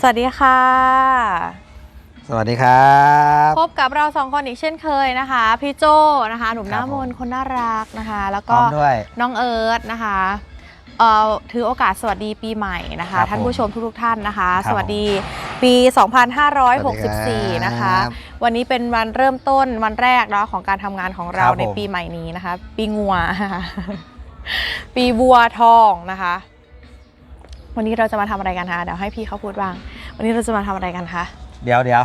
สวัสดีค่ะ สวัสดีครับพบกับเราสองคนอีกเช่นเคยนะคะ พี่โจนะคะ หนุ่มหน้าครับมผมนต์คนน่ารักนะคะ แล้วพร้ก็อมด้วยน้องเอิร์ธนะคะเอ่อถือโอกาสสวัสดีปีใหม่นะคะครับท่านผู้ชมทุกๆท่านนะคะครับสวัสดีปี 2564 นะคะรับวันนี้เป็นวันเริ่มต้นวันแรกเนาะของการทำงานของเราครับในผมปีใหม่นี้นะคะ ปีงัว ปีวัวทองนะคะ วันนี้เราจะมาทำอะไรกันคะเดี๋ยวให้พี่เขาพูดบ้าง วันนี้เราจะมาทำอะไรกันคะเดี๋ยวเดี๋ยว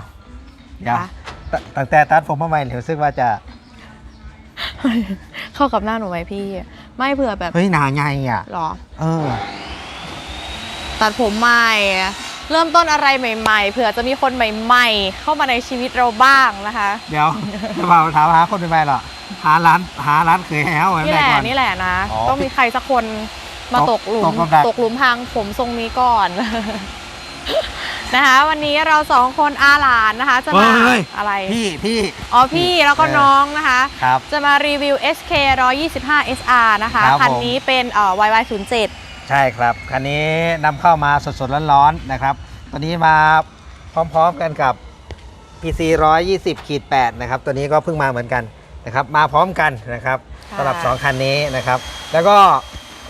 เดี๋ยวคะตตั้งแต่ตัดผมมาใหม่เดี๋ยวซึ่งว่าจะเข้ากับหน้าหนูไหมพี่ ไม่เผื่อแบบเฮ้ยหนาไงอะหรอ เออ ตัดผมใหม่ เริ่มต้นอะไรใหม่ ๆ เผื่อจะมีคนใหม่ ๆ เข้ามาในชีวิตเราบ้างนะคะ เดี๋ยวจะมาถามหาคนเป็นไปหรอหาร้านหาร้านเคยแฮวไว้นี่แหละก่อนนี่แหละนะอ๋อต้องมีใครสักคน มาตตกกหลุตมกกับดัก ตกหลุมพรางผมทรงนี้ก่อน นะคะ วันนี้เราสองคนอาหลานนะคะ จะมาเฮ้ย อะไร พี่พี่ อ๋อพี่แล้วก็เออ น้องนะคะ ครับ จะมารีวิว SK 125 SR นะคะ ครับคันผม นี้เป็นเอ่อ YY07 ใช่ครับ คันนี้นำเข้ามาสดๆร้อนๆนะครับตัวนี้มาพร้อมๆกันกับ PC 120ขีด8นะครับ ตัวนี้ก็เพิ่งมาเหมือนกันนะครับ มาพร้อมกันนะครับค่ะ สำหรับ 2 คันนี้นะครับ แล้วก็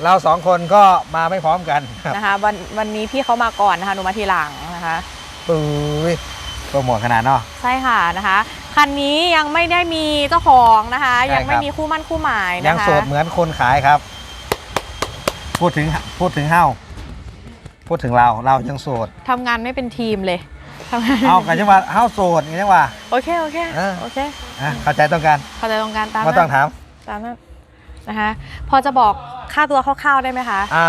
เราสองคนก็มาไม่พร้อมกันครับนะคะวันวันนี้พี่เขามาก่อนนะคะหนูมาทีหลังนะคะปื้ยโปรโมทขนาดเนาะ ใช่ค่ะนะคะคันนี้ยังไม่ได้มีเจ้าของนะคะ ใช่ยังไม่ครับมีคู่มั่นคู่หมายนะคะยังโสดเหมือนคนขายครับ พูดถึงพูดถึงเฮ้าพูดถึงเราเรายังโสด ทำงานไม่เป็นทีมเลยทำงานเอากันจังว่าเฮ้าโสดกันจังว่าโอเคโอเคเออ โอเคอะเข้าใจต้องการเข้าใจตรงกันตามไม่นั้นต้องถาม ตามนั้น นะคะพอจะบอกค่าตัวคร่าวๆได้ไหมคะ อ่า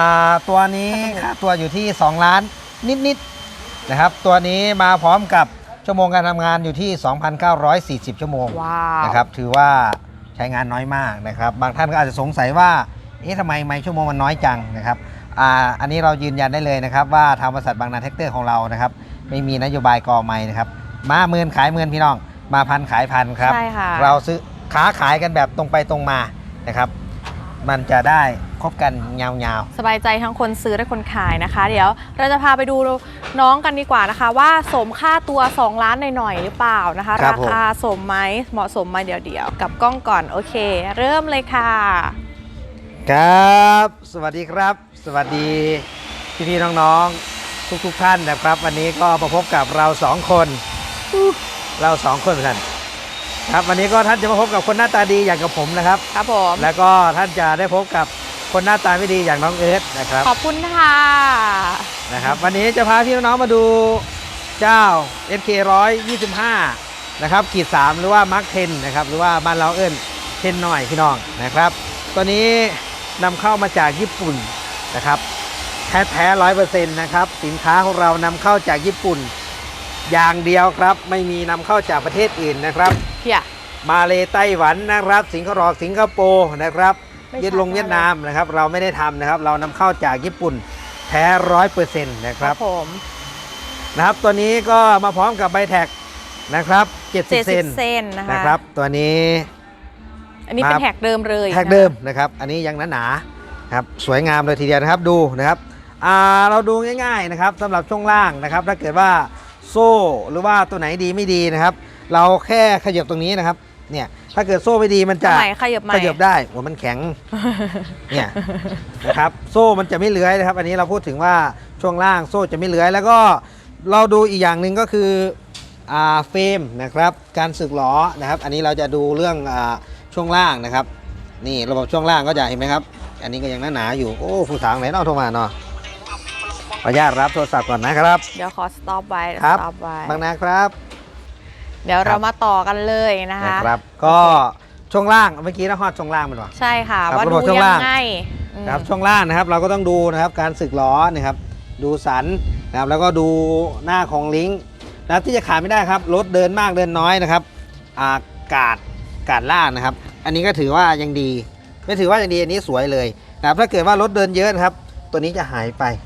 ตัวนี้ค่าตัวอยู่ที่ 2 ล้านนิดๆนะครับ ตัวนี้มาพร้อมกับชั่วโมงการทำงานอยู่ที่ 2,940 ชั่วโมงว้าว นะครับถือว่าใช้งานน้อยมากนะครับ บางท่านก็อาจจะสงสัยว่าเอ๊ะทำไมไม่ชั่วโมงมันน้อยจังนะครับอ่าอันนี้เรายืนยันได้เลยนะครับ ว่าทางบริษัทบางนาแท็กเตอร์ของเรานะครับไม่มีนโยบายกอไม่นะครับมาเมือนขายเมือนพี่น้อง มาพันขายพันครับ ใช่ค่ะ เราซื้อค้าขายกันแบบตรงไปตรงมานะครับ มันจะได้คบกันยาวสบายใจทั้งคนซื้อและคนขายนะคะ เดี๋ยวเราจะพาไปดูน้องกันดีกว่านะคะ ว่าสมค่าตัว 2 ล้านหน่อยๆหรือเปล่านะคะครับราคาสมไหมเหมาะสมไหมเดี๋ยวเดี๋ยวๆกับกล้องก่อนโอเค เริ่มเลยค่ะๆครับ สวัสดีครับ สวัสดีพี่ๆน้องๆทุกๆท่านนะครับ วันนี้ก็มาพบกับเราสองคนอู้เราสองคนเหมือนกัน ครับวันนี้ก็ท่านจะมาพบกับคนหน้าตาดีอย่างกับผมนะครับ ครับผมแล้วก็ท่านจะได้พบกับคนหน้าตาไม่ดีอย่างน้องเอิร์ธนะครับขอบคุณค่ะนะครับ วันนี้จะพาพี่น้องๆมาดูเจ้า SK 125นะครับขีด3หรือว่ามาร์ค10นะครับหรือว่าบ้านเราเอิ้นเทนหน่อยพี่น้องนะครับ ตัวนี้นำเข้ามาจากญี่ปุ่นนะครับ แท้แท้ร้อยเปอร์เซ็นต์นะครับสินค้าของเรานำเข้าจากญี่ปุ่น อย่างเดียวครับ ไม่มีนำเข้าจากประเทศอื่นนะครับเพียมาเลไต้หวันนะครับ สิงคโปร์สิงคโปร์นะครับไม่เวียดลงชัดมากเวียดนามนะครับ เราไม่ได้ทำนะครับ เรานำเข้าจากญี่ปุ่นแท้ร้อยเปอร์เซ็นต์นะคครัรับบผมนะครับตัวนี้ก็มาพร้อมกับใบแท็กนะครับเจ็ด70สิเซบนเซนนะคะนะครับ ตัวนี้ อันนี้เป็นมาแท็กเดิมเลยแท็กเดิมนะครับ อันนี้ยังหนาๆครับสวยงามเลยทีเดียวนะครับดูนะครับอ่าเราดูง่าย ๆนะครับสำหรับช่วงล่างนะครับ ถ้าเกิดว่า โซ่ หรือว่าตัวไหนดีไม่ดีนะครับ เราแค่ขยับตรงนี้นะครับเนี่ยถ้าเกิดโซ่ไม่ดีมันจะทำไมขยับใหม่ ขยับได้โอ้มันแข็งเนี่ยนะครับโซ่มันจะไม่เลื้อยนะครับ อันนี้เราพูดถึงว่าช่วงล่างโซ่จะไม่เลื้อย แล้วก็เราดูอีกอย่างหนึ่งก็คืออ่าเฟรมนะครับการสึกหลอนะครับ อันนี้เราจะดูเรื่องอาช่วงล่างนะครับ นี่ระบบช่วงล่างก็จะเห็นไหมครับ อันนี้ก็ยังหนาๆอยู่โอ้ผู้สาวไหนเนอกโทรมาเนาะข ออนุญาตรับโทรศัพท์ก่อนนะครับ เดี๋ยวขอสต็อปไว้ครับ สต็อปไว้บางนาครับ เดี๋ยวเรามาต่อกันเลยนะคะ นะครับ ก็ช่วงล่างเมื่อกี้เราฮอดช่วงล่างมันวะ ใช่ค่ะ ครับว่าระดูบบช่วงยัล่างง ไงอืมนะครับช่วงล่างนะครับเราก็ต้องดูนะครับการสึกล้อนะครับ ดูสันนะครับแล้วก็ดูหน้าของลิงก์นะครับที่จะขาดไม่ได้ครับรถเดินมากเดินน้อยนะครับอากาศกาดล่างนะครับ อันนี้ก็ถือว่ายังดี ไม่ถือว่ายังดีอันนี้สวยเลยนะครับถ้าเกิดว่ารถเดินเยอะนะครับ ตัวนี้จะหายไปอืม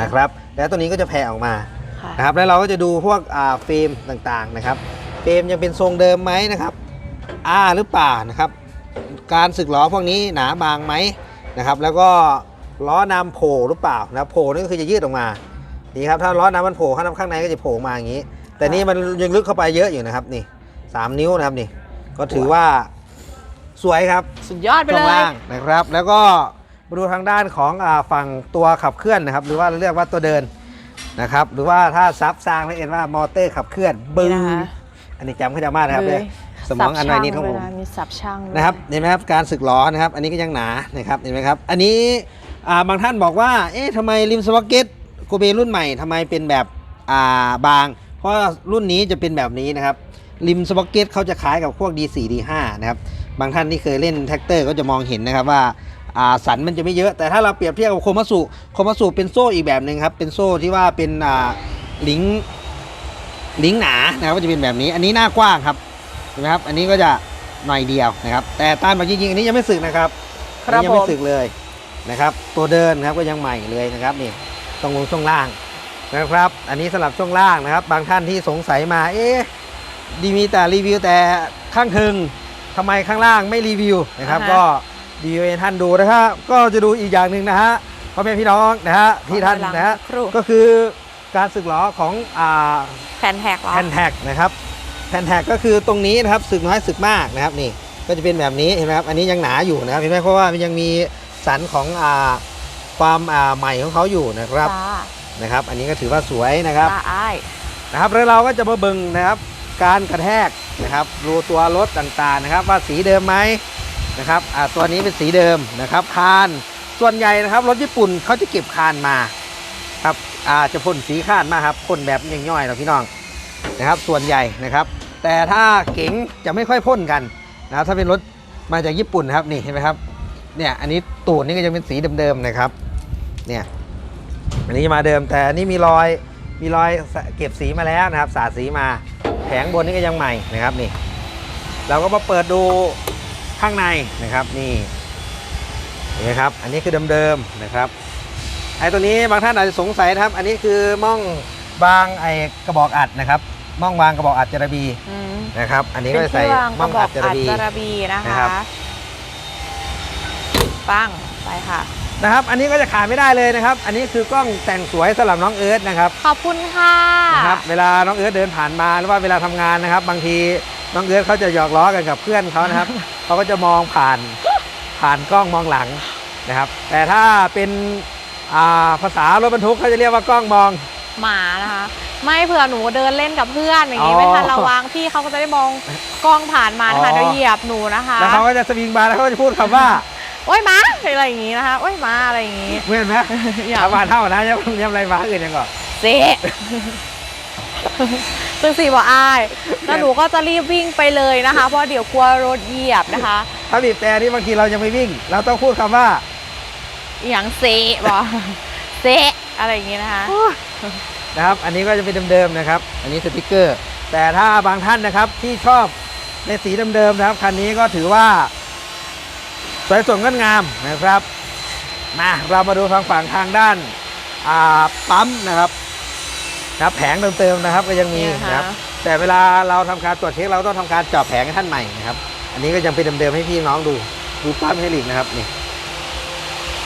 นะครับแล้วตัวนี้ก็จะแผ่ออกมาค่ะนะครับแล้วเราก็จะดูพวกอ่าเฟรมต่างๆนะครับเฟรมยังเป็นทรงเดิมไหมนะครับอ้าหรือเปล่านะครับการสึกล้อพวกนี้หนาบางไหมนะครับแล้วก็ล้อนำโผล่หรือเปล่านะโผล่นี่ก็คือจะยืดออกมานี่ครับถ้าล้อน้ำมันโผล่ข้างในข้างในก็จะโผล่มาอย่างนี้ แต่นี่มันยังลึกเข้าไปเยอะอยู่นะครับนี่สามนิ้วนะครับนี่ก็ถือว่าสวยครับ สุดยอดไปช่วเลงยล่างนะครับ แล้วก็ มาดูทางด้านของอาฝั่งตัวขับเคลื่อนนะครับ หรือว่าเรียกว่าตัวเดินนะครับ หรือว่าถ้าซับซางนั่นเองว่ามอเตอร์ขับเคลื่อนบึ้งนี่นะคะอันนี้จำเขาจะมากนะครับเลเนี่ยยสมองอันไวนิดของผมเวลามีสับช่างด้วยนะครับเห็นไหมครับการสึกล้อนะครับ อันนี้ก็ยังหนานะครับเห็นไหมครับ อันนี้อ่าบางท่านบอกว่า เอ๊ะทำไมริมสวอเก็ตโกเบรุ่นใหม่ทำไมเป็นแบบอ่าบาง เพราะว่ารุ่นนี้จะเป็นแบบนี้นะครับริมสวอเก็ตเขาจะคล้ายกับพวก D4 D5 นะครับ บางท่านที่เคยเล่นแท็กเตอร์ก็จะมองเห็นนะครับว่าอ่า สันมันจะไม่เยอะ แต่ถ้าเราเปรียบเทียบกับโคมัสุโคมัสุเป็นโซ่อีกแบบหนึ่งครับ เป็นโซ่ที่ว่าเป็นอ่าลิงก์ลิงก์หนานะครับก็จะเป็นแบบนี้ อันนี้หน้ากว้างครับเห็นไหมครับ อันนี้ก็จะหน่อยเดียวนะครับ แต่ตามแบบจริงๆอันนี้ยังไม่สึกนะครับครับอันนี้ยังไม่ผมสึกเลยนะครับ ตัวเดินนะครับก็ยังใหม่เลยนะครับนี่ตรงลงช่วงล่างนะครับ อันนี้สำหรับช่วงล่างนะครับ บางท่านที่สงสัยมา เอ๊ะดีมีแต่รีวิวแต่ข้างถึงทำไมข้างล่างไม่รีวิวนะครับอ่าฮะก็ รีวิวให้ท่านดูนะครับก็จะดูอีกอย่างหนึ่งนะฮะพ่อแม่พี่น้องนะฮะที่ท่านนะฮะครูก็คือการสึกหลอของอ่าแผ่นแท็กเหรอแผ่นแท็กนะครับแผ่นแท็กก็คือตรงนี้นะครับสึกน้อยสึกมากนะครับนี่ก็จะเป็นแบบนี้เห็นไหมครับอันนี้ยังหนาอยู่นะครับเห็นไหมเพราะว่ามันยังมีสันของอ่าความอ่าใหม่ของเขาอยู่นะครับจ้านะครับ อันนี้ก็ถือว่าสวยนะครับจ้าอ้ายนะครับแล้วเราก็จะมาเบิ่งนะครับ การกระแทกนะครับรูตัวรถต่างๆนะครับ ว่าสีเดิมไหม นะครับอ่าตัวนี้เป็นสีเดิมนะครับคานส่วนใหญ่นะครับรถญี่ปุ่นเขาจะเก็บคานมาครับอาจะพ่นสีคานมาครับพ่นแบบย่อยๆเราพี่น้องนะครับ ส่วนใหญ่นะครับ แต่ถ้าเก๋งจะไม่ค่อยพ่นกันนะครับถ้าเป็นรถมาจากญี่ปุ่นนะครับนี่เห็นไหมครับเนี่ยอันนี้ตูดนี่ก็จะเป็นสีเดิมๆนะครับเนี่ยอันนี้มาเดิมแต่อันนี้มีรอยมีรอยเก็บสีมาแล้วนะครับ สาดสีมาแผงบนนี่ก็ยังใหม่นะครับนี่ เราก็มาเปิดดู ข้างในนะครับนี่เห็นไหมครับ อันนี้คือเดิมๆนะครับไอ้ตัวนี้บางท่านอาจจะสงสัยนะครับ อันนี้คือม่องบางไอ้กระบอกอัดนะครับม่องวางกระบอกอัดจระบีอืมนะครับ อันนี้เป็ก็นจะเคใส่รื่องกม่ระองบออักดจอัระดบีจระบีนะนะครัคะบ ปังไปค่ะ นะครับ อันนี้ก็จะขาดไม่ได้เลยนะครับ อันนี้คือกล้องแต่งสวยสำหรับน้องเอิร์ธนะครับขอบคุณค่ะ นะครับ เวลาน้องเอิร์ธเดินผ่านมาหรือว่าเวลาทำงานนะครับ บางที น้องเอิร์ธเขาจะหยอกล้อกันกับเพื่อนเขานะครับ เขาก็จะมองผ่านผ่านกล้องมองหลังนะครับ แต่ถ้าเป็นอ่าภาษารถบรรทุกเขาจะเรียกว่ากล้องมองหมานะคะ ไม่เผื่อหนูเดินเล่นกับเพื่อนอย่างนี้อ๋อไม่ทันระวังพี่เขาก็จะได้มองกล้องผ่านมานะคะอ๋อเดี๋ยวเหยียบหนูนะคะแล้วเขาก็จะสวิงมาแล้วเขาก็จะพูดคำว่าโอ้ยหมาอะไรอย่างนี้นะคะโอ้ยหมาอะไรอย่างนี้เมื่อนไหมอย่าถามว่าเท่านะยังยังอะไรมาอื่นยังก่อนเจ๊ซึ่งสี่บอกอาย แล้วหนูก็จะรีบวิ่งไปเลยนะคะ เพราะเดี๋ยวกลัวรถเหยียบนะคะ ถ้าบีบแต่นี่บางทีเรายังไม่วิ่ง เราต้องพูดคำว่าอหย่างเซะบอกเซะอะไรอย่างนี้นะคะ นะครับ อันนี้ก็จะเป็นเดิมๆนะครับ อันนี้สติกเกอร์ แต่ถ้าบางท่านนะครับที่ชอบในสีเดิมๆนะครับคันนี้ก็ถือว่า สวยสดงดงามนะครับ มาเรามาดูทางฝั่งทางด้านอ่าปั๊มนะครับ นะครับแผงเติมๆนะครับก็ยังมีเนี่ยค่ะ นะครับ แต่เวลาเราทำการตรวจเช็คเราต้องทำการเจาะแผงให้ท่านใหม่นะครับ อันนี้ก็ยังเป็นเดิมๆให้พี่น้องดูดูปั๊มให้หลีกนะครับนี่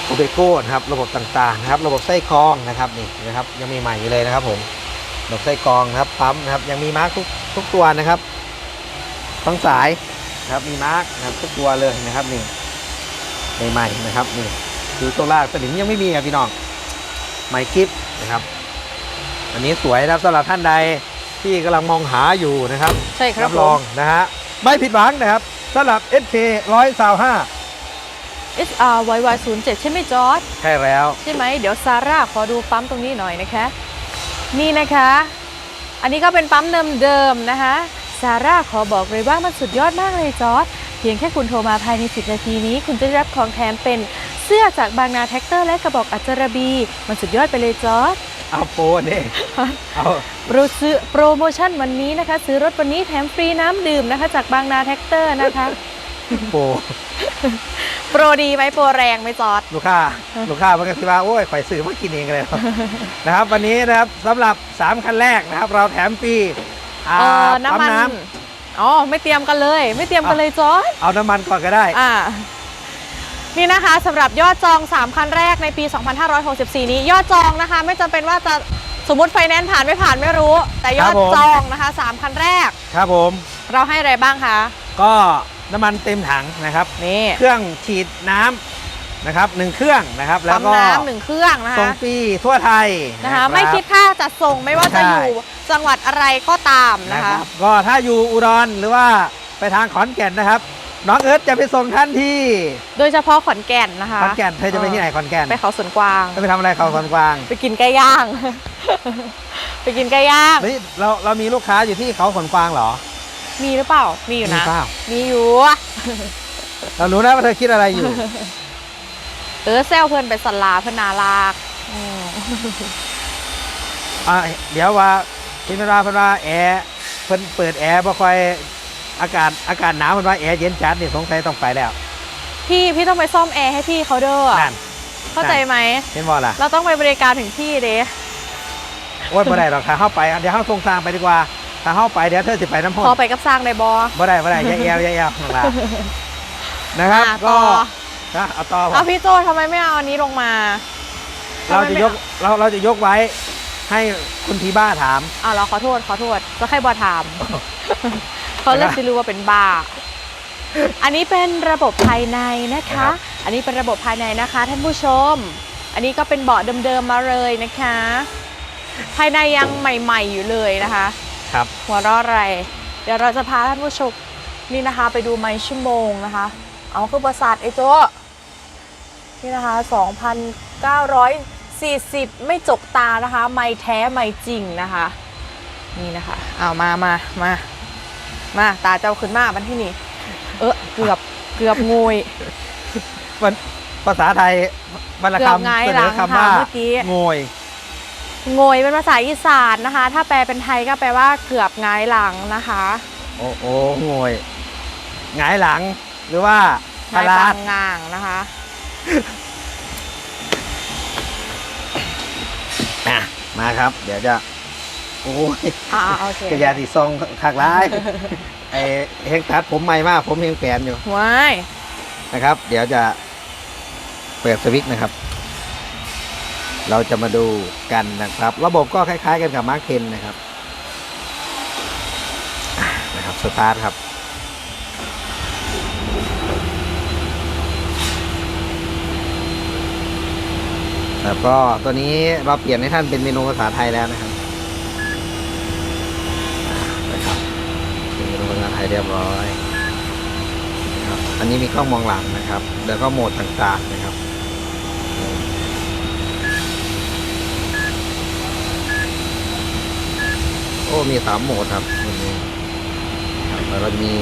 โอเบโก้นะครับระบบต่างๆนะครับ ระบบไส้กรองนะครับนี่นะครับยังมีใหม่อยู่เลยนะครับ ผมระบบไส้กรองนะครับปั๊มนะครับยังมีมาร์กทุกทุกตัวนะครับทั้งสายนะครับมีมาร์กนะครับทุกตัวเลยนะครับนี่ใหม่ๆนะครับนี่ดูตัวลากสนิมยังไม่มีครับพี่น้องใหม่คลิปนะครับ อันนี้สวยนะครับสำหรับท่านใดที่กำลังมองหาอยู่นะครับใช่ครับรองนะฮะไม่ผิดหวังนะครับสำหรับ SK 125 SR YY 0 7ใช่ไหมจอร์ดใช่แล้ว ใช่ไหมเดี๋ยวซาร่าขอดูปั๊มตรงนี้หน่อยนะคะ นี่นะคะ อันนี้ก็เป็นปั๊มเดิมๆนะคะซาร่าขอบอกเลยว่ามันสุดยอดมากเลยจอร์ดเพียงแค่คุณโทรมาภายใน 10 นาทีนี้ คุณจะได้รับของแถมเป็นเสื้อจากบางนาแท็กเตอร์และกระบอกอัจจระบี มันสุดยอดไปเลยจอร์ด เอาโปรนี่เอาโปรซื้อโปรโมชั่นวันนี้นะคะ ซื้อรถวันนี้แถมฟรีน้ำดื่มนะคะ จากบางนาแท็กเตอร์นะคะ โปรโปรดีไหมโปรแรงไหมจอร์ดลูกค้า ลูกค้ามันก็คิดว่าโอ้ยข่อยซื้อมากินเองเลยนะครับ วันนี้นะครับสำหรับ 3 คันแรกนะครับ เราแถมฟรีอ่าเออน้ำปั๊มมันน้อ๋อไม่เตรียมกันเลย ไม่เตรียมกันเลยจอร์ดำเอาน้ำมันก่อนก็ได้อ่า นี่นะคะสำหรับยอดจอง 3 คันแรกในปี 2564 นี้ ยอดจองนะคะ ไม่จำเป็นว่าจะสมมติไฟแนนซ์ผ่านไม่ผ่านไม่รู้ แต่ยอครัดบผม จองนะคะสามคันแรก ครับผม เราให้อะไรบ้างคะ ก็น้ำมันเต็มถังนะครับ นี่ เครื่องฉีดน้ำนะครับหนึ่งเครื่องนะครับ แล้วปั๊มก็น้ำหนึ่งเครื่องนะส่งคะฟรีทั่วไทยนะคะ รับ ไม่คิดค่าจัดส่งไม่ว่าจะใช่ อยู่จังหวัดอะไรก็ตามนะนะคคะรับก็ถ้าอยู่อุดรหรือว่าไปทางขอนแก่นนะครับ น้องเอิร์ธจะไปส่งท่านที่โดยเฉพาะขอนแก่นนะคะขอนแก่นเธอจะไปที่ไหนขอนแก่นไปเขาสวนกวางจะไปทำอะไรเขาขอนกวาง ไปกินไก่ย่าง ไปกินไก่ย่างเฮ้ยเราเรามีลูกค้าอยู่ที่เขาขอนกวางเหรอ มีหรือเปล่า มีอยู่มีนะเปล่ามีอยู่เรารู้นะว่าเธอคิดอะไรอยู่ เออแซวเพื่อนไปสลาเพื่อนนาลากอืมอะเดี๋ยวว่าพี่เป็นว่าเพิ่นว่าแอร์เพิ่นเปิดแอร์บ่ค่อย อากาศอากาศหนาวเพิ่นว่าแอร์เย็นจัดนี่สงสัยต้องไปแล้ว พี่พี่ต้องไปซ่อมแอร์ให้พี่เขาเด้อนั่นเข้าใจไหมเห็นบ่ล่ะเราต้องไปบริการถึงที่เด้โอ้ยบ่ได้หรอกถ้าเข้าไปเดี๋ยวเข้าทรงสร้างไปดีกว่าถ้าเข้าไปเดี๋ยวเธอสิไปน้ำพพอไปกับสร้างในบอบ่ได้บ่ได้อย่าแอวอย่าแอวข้างล่างนะครับอะก็ต่อนะเอาต่อเอาพี่โจทำไมไม่เอาอันนี้ลงมา เราจะยกเราเราจะยกไว้ให้คุณทีบ้าถามอ้าวเราขอโทษขอโทษจะให้บอถาม เขาเริ่มจะรู้ว่าเป็นบ้าอันนี้เป็นระบบภายในนะครัคะบอันนี้เป็นระบบภายในนะคะ ท่านผู้ชม อันนี้ก็เป็นเบาะเดิมๆมาเลยนะคะ ภายในยังใหม่ ๆ อยู่เลยนะคะ ครับ หัวเราะอะไร เดี๋ยวเราจะพาท่านผู้ชมนี่นะคะ ไปดูไม้ชั่วโมงนะคะ เอาคือประสาทไอ้โจ้นี่นะคะ 2,940 ไม่จกตานะคะ ไม้แท้ไม้จริงนะคะ นี่นะคะ เอามามามามา ตาเจ้าขึ้นมาบันที่นี่ เออเกือบเกือบงยมันภาษาไทยบรรณเกือบคำหงายเสหนลัองคำว่าค่ะเมื่อกี้โงยงยเป็นภาษาอีสานนะคะ ถ้าแปลเป็นไทยก็แปลว่าเกือบหงายหลังนะคะ โอ้โอ้โงยหงายหลังหรือว่าหงายพลาปาดงง่างนะคะอะมาครับ เดี๋ยวจะ โอ้ยอ่าโอเคกระยาสีซองขากร้ายไอเฮงตัดผมใหม่มาก ผมเฮงแปลนอยู่ว้ายนะครับ เดี๋ยวจะเปิดสวิตช์นะครับ เราจะมาดูกันนะครับ ระบบก็คล้ายๆกันกับมาร์คเทนนะครับอะนะครับสตาร์ทครับแล้วก็ตัวนี้เราเปลี่ยนให้ท่านเป็นเมนูภาษาไทยแล้วนะครับอ่านะครับเป็นเมนูภาษาไทย เรียบร้อยครับอันนี้มีกล้องมองหลังนะครับ แล้วก็โหมดต่างๆนะครับโอ้มีสามโหมดครับวันนี้ครับแล้วก็จะมี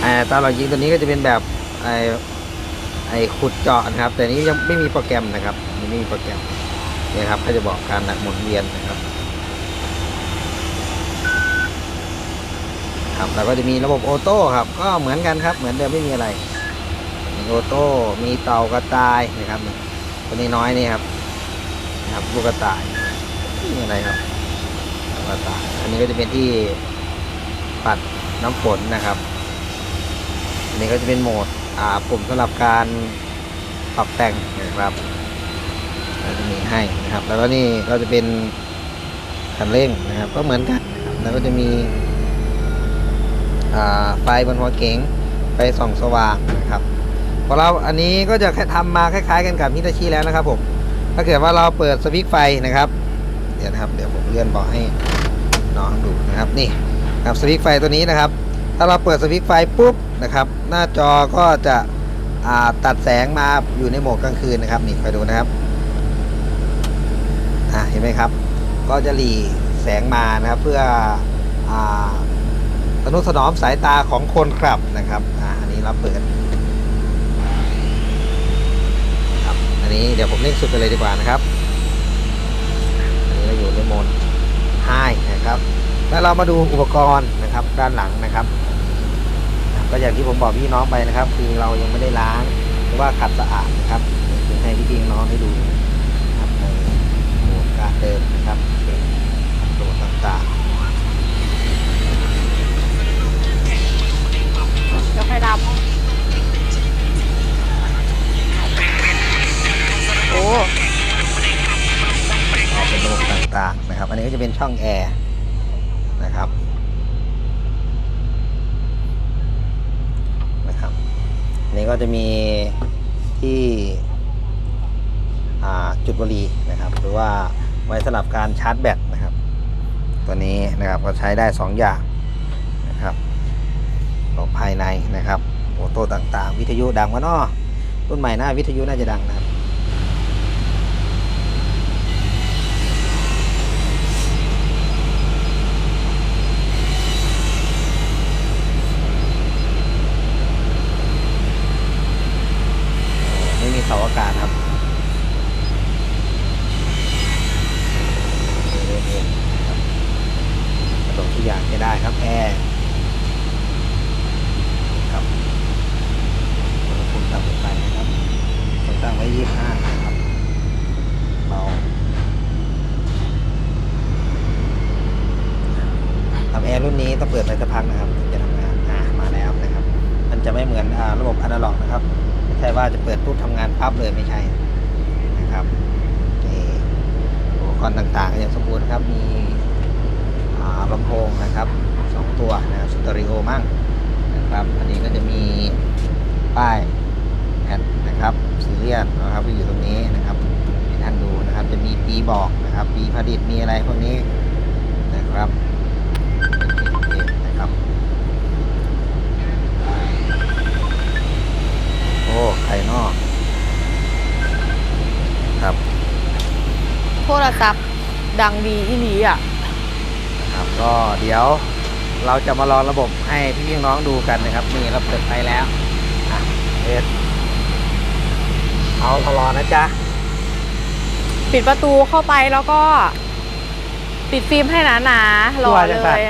ไอ้ตาเรายิงตัวนี้ก็จะเป็นแบบไอ้ไอ้ขุดเจาะนะครับ แต่นี้ยังไม่มีโปรแกรมนะครับไม่มีโปรแกรมเนี่ยครับก็จะบอกการหมุนเวียนนะครับ ครับแล้วก็จะมีระบบออโต้ครับ ก็เหมือนกันครับ เหมือนเดิมไม่มีอะไร มีออโต้ มีเตากระต่ายนะครับตัวนี้น้อยนี่ครับนะครับลูกกระต่ายไม่อะไรครับกระต่าย อันนี้ก็จะเป็นที่ปัดน้ำฝนนะครับอันนี้ก็จะเป็นโหมดอ่าปุ่มสำหรับการปรับแต่งนะครับก็จะมีให้นะครับ แล้วก็นี่ก็จะเป็นคันเร่งนะครับ ก็เหมือนกันแล้วก็จะมี ไฟบนหัวเก๋งไฟส่องสว่างนะครับพอเราอันนี้ก็จะทำมาคล้าย ๆ กันกับฮิตาชิแล้วนะครับผมถ้าเกิดว่าเราเปิดสวิตช์ไฟนะครับเดี๋ยวนะครับเดี๋ยวผมเลื่อนบอกให้น้องดูนะครับนี่ครับสวิตช์ไฟตัวนี้นะครับ ถ้าเราเปิดสวิตช์ไฟปุ๊บนะครับ หน้าจอก็จะตัดแสงมาอยู่ในโหมดกลางคืนนะครับนี่คอยดูนะครับเห็นไหมครับ ก็จะหลีแสงมานะครับเพื่ออาทนุถนอมสายตาของคนขับนะครับอ่าอันนี้เราเปิดครับอันนี้เดี๋ยวผมเร่งสุดไปเลยดีกว่านะครับอันนี้เราอยู่ในโหมด High นะครับ แล้วเรามาดูอุปกรณ์นะครับด้านหลังนะครับ ก็อย่างที่ผมบอกพี่น้องไปนะครับ คือเรายังไม่ได้ล้างหรือว่าขัดสะอาดนะครับให้พี่พี่น้องได้ดูนะครับในโหมดการเดินนะครับตัวต่างเดี๋ยวใครดับ โอ้เป็นโหมต่างๆนะครับ อันนี้ก็จะเป็นช่องแอร์นะครับนะครับอันนี้ก็จะมีที่จุดบุหรี่นะครับ หรือว่าไว้สำหรับการชาร์จแบตนะครับ ตัวนี้นะครับก็ใช้ได้ 2 อย่างนะครับ ของภายในนะครับโอโต้ต่างๆ วิทยุดังวะเนาะรุ่นใหม่หน้าวิทยุน่าจะดังนะครับ ไม่มีเสาอากาศครับเดินเองครับกระโดดทุกอย่างจะได้ครับ แอร์ครับอุณหภูมิต่ำลงไปนะครับผมตั้งไว้ 25 นะครับเบาทำแอ รุ่นนี้ต้องเปิดไปสักพักนะครับถึงจะทำงานอ่ามาแล้วนะครับ มันจะไม่เหมือนอาระบบอนาล็อกนะครับไม่ใช่ว่าจะเปิดปุ๊บทำงานปั๊บเลยไม่ใช่นะครับนี่อุปกรณ์ต่างๆอย่างสมบูรณ์ครับมีลำโพงนะครับสองตัวนะครับสตอริโอมั่งนะครับ อันนี้ก็จะมีป้ายแผ่นนะครับซีเรียสนะครับที่อยู่ตรงนี้นะครับให้ท่านดูนะครับ จะมีปีบอกนะครับ ปีผลิตมีอะไรพวกนี้นะครับ โอ้ไข่นอก ครับโทรศัพท์ดังดีอีหลีอะครับ ก็เดี๋ยวเราจะมาลองระบบให้พี่พี่น้องๆดูกันนะครับ นี่เราเปิดไฟแล้วอะเอ็ดเอารอนะจ๊ะ ปิดประตูเข้าไปแล้วก็ ปิดฟิล์มให้หนาๆรอเลย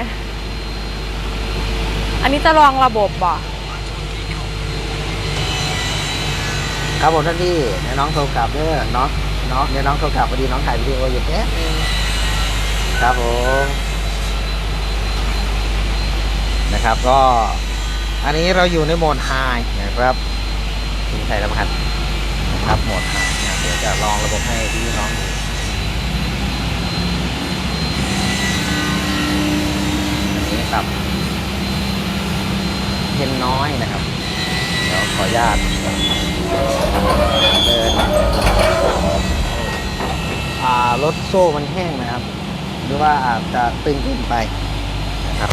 อันนี้จะลองระบบบ่ ครับผมท่านพี่เดี๋ยวน้องโทรกลับเด้อน้องน้องเดี๋ยวน้องโทรกลับพอดีน้องถ่ายวิดีโออยู่แป๊บนึงครับผมนะครับก็ อันนี้เราอยู่ในโหมดไฮนะครับที่ใส่สำคัญนะครับโหมดไฮเดี๋ยวจะลองระบบให้พี่น้องดูอันนี้ครับ เห็นน้อยนะครับ ดี๋ยวขออนุญาตเดินอ่ารถโซ่มันแห้งนะครับ หรือว่าอาจจะตึงขึ้นไปนะครับ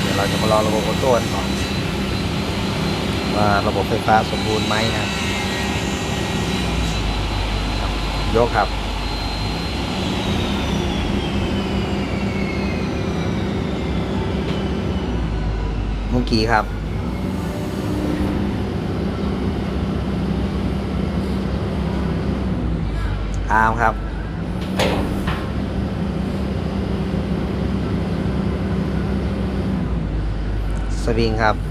เดี๋ยวเราจะมารอระบบออโต้กันก่อนว่าระบบไฟฟ้าสมบูรณ์ไหมนะครับ ยกครับ เมื่อกี้ครับ อาร์มครับสวิงครับ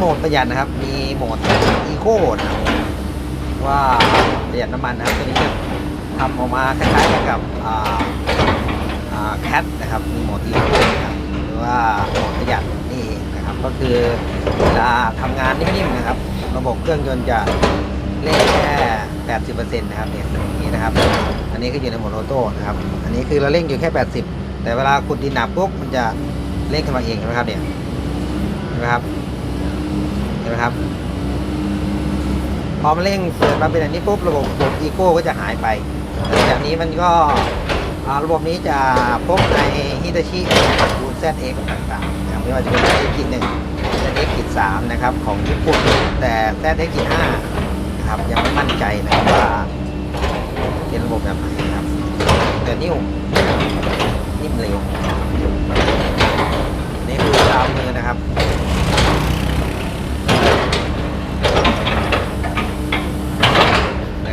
โหมดประหยัดนะครับ มีโหมดอีโคนะว่าประหยัดน้ำมันนะครับตัวนี้จะทำออกมาคล้ายๆกับแคทนะครับมีโหมดอีโคนะครับหรือว่าโหมดประหยัดนี่เองนะครับ ก็คือเวลาทำงานนิ่มๆนะครับ ระบบเครื่องยนต์จะเร่งแค่80%นะครับเนี่ยนี่นะครับ อันนี้ก็อยู่ในโหมดออโต้นะครับ อันนี้คือเราเร่งอยู่แค่80แต่เวลาขุดดินหนักปุ๊บมันจะเร่งขึ้นมาเองใช่ไหมครับเนี่ยนไหมครับ นไหมครับ พอมันเร่งเปิดมาเป็นอย่างนี้ปุ๊บระบบระบบอีโก้ก็จะหายไปหลังจากนี้มันก็ระบบนี้จะพบในฮิตาชิดูเซตเอ็กต่างๆไม่ว่าจะเป็นเซตกิจหนึ่งเซตเอ็กกิสามนะครับ ของญี่ปุ่นแต่เซตเอ็กกิห้านะครับยังไม่มั่นใจนะครับว่าเป็นระบบแบบไหนครับแต่นิ่วนิ่มเร็วนี่คือตามมือนะครับ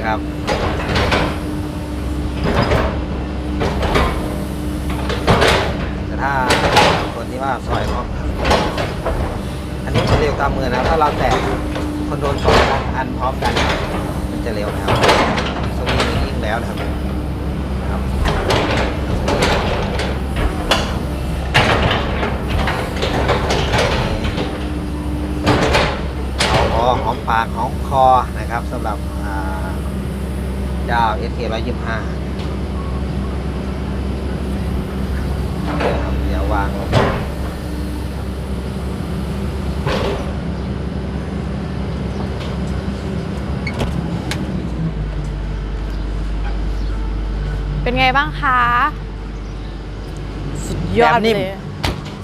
นะครับแต่ถ้าคนที่ว่าซอยพร้อมกันอันนี้จะเร็วตามมือนะถ้าเราแตะคนโดนสองอันอันพร้อมกัน มันจะเร็วนะครับสวิงยิ่งแล้วนะครับเอาพอหอมปากหอมคอนะครับสำหรับ เจ้า SK 125ครับเดี๋ยววางลงเป็นไงบ้างคะ สุดยอดแบบไปนิ่มเลย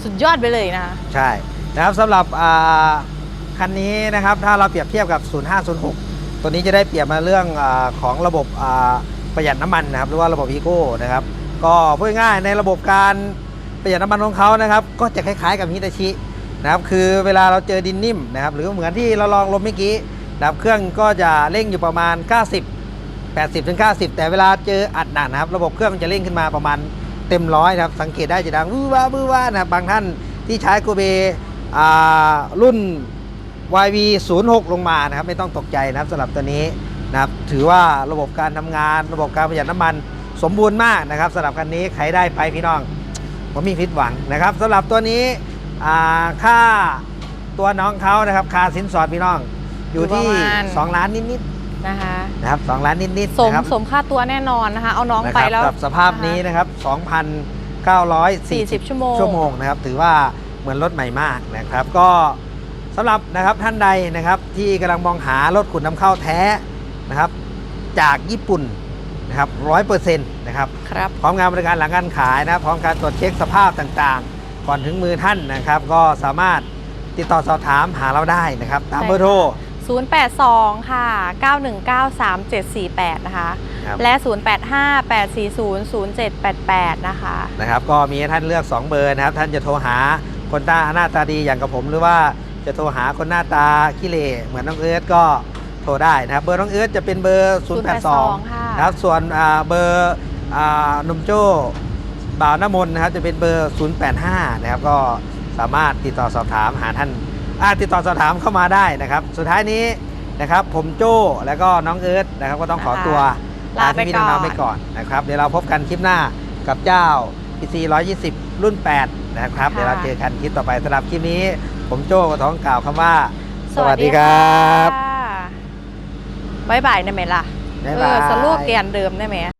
สุดยอดไปเลยนะใช่นะครับสำหรับอ่าคันนี้นะครับถ้าเราเปรียบเทียบกับ 0506 ตัวนี้จะได้เปรียบมาเรื่องอของระบบประหยัดน้ำมันนะครับ หรือว่าระบบอีโก้นะครับ ก็พูดง่ายในระบบการประหยัดน้ำมันของเขานะครับ ก็จะคล้ายๆกับฮิตาชินะครับ คือเวลาเราเจอดินนิ่มนะครับ หรือเหมือนที่เราลองลมเมื่อกี้นะครับเครื่องก็จะเร่งอยู่ประมาณ 90 80ถึง90 แต่เวลาเจออัดหนักนะครับ ระบบเครื่องมันจะเร่งขึ้นมาประมาณเต็มร้อยนะครับ สังเกตได้จะดังวื้อว้าบื้อว้านะบางท่านที่ใช้โกเบอ่ารุ่น YV 0 6ลงมานะครับไม่ต้องตกใจนะครับสำหรับตัวนี้นะครับถือว่าระบบการทำงาน ระบบการประหยัดน้ำมันสมบูรณ์มากนะครับสำหรับคันนี้ใครได้ไปพี่น้องผมมีผิดหวังนะครับสำหรับตัวนี้อ่าค่าตัวน้องเขานะครับค่าสินสอดพี่น้องอยู่ที่อยู่ประมาณ2ล้านนิดนะคะๆนะครับ2ล้านนิดๆสมนะครับสมค่าตัวแน่นอนนะคะเอาน้องนะไปครับแล้วกับสภาพนี้ะคะนะครับ 2,940 40 ชั่วโมงชั่วโมงนะครับถือว่าเหมือนรถใหม่มากนะครับก็ สำหรับนะครับท่านใดนะครับที่กำลังมองหารถขุนนำเข้าแท้นะครับ จากญี่ปุ่นนะครับร้อยเปอร์เซ็นต์นะครับครับ พร้อมงานบริการหลังการขายนะครับพร้อมการตรวจเช็คสภาพต่างๆ ก่อนถึงมือท่านนะครับ ก็สามารถติดต่อสอบถามหาเราได้นะครับ ตามเบอร์โทร 082 ค่ะ 9193748 นะคะ ครับ และ 0858400788 นะคะ นะครับก็มีให้ท่านเลือก 2 เบอร์นะครับ ท่านจะโทรหาคนตาหน้าตาดีอย่างกับผมหรือว่า จะโทรหาคนหน้าตาขี้เหร่เหมือนน้องเอิร์ธก็โทรได้นะครับเบอร์น้องเอิร์ธจะเป็นเบอร์ 082ค่ะนะครับส่วนอ่าเบอร์อ่าหนุ่มโจ้บ่าวน้ำมนต์นะครับจะเป็นเบอร์ 085 นะครับก็สามารถติดต่อสอบถามหาท่านอ่าติดต่อสอบถามเข้ามาได้นะครับ สุดท้ายนี้นะครับผมโจ้แล้วก็น้องเอิร์ธนะครับก็ต้องขอตัวลาไปพี่ก่อนน้องๆไปก่อนนะครับเดี๋ยวเราพบกันคลิปหน้ากับเจ้า PC 120 รุ่น 8 นะครับ เดี๋ยวเราเจอกันคลิปต่อไปสำหรับคลิปนี้ ผมโจ้กระท้องกล่าวคำว่า สวัสดีครับบายบายได้ไหมล่ะ บ๊ายเอบายอสโลแกนเดิมได้ไหม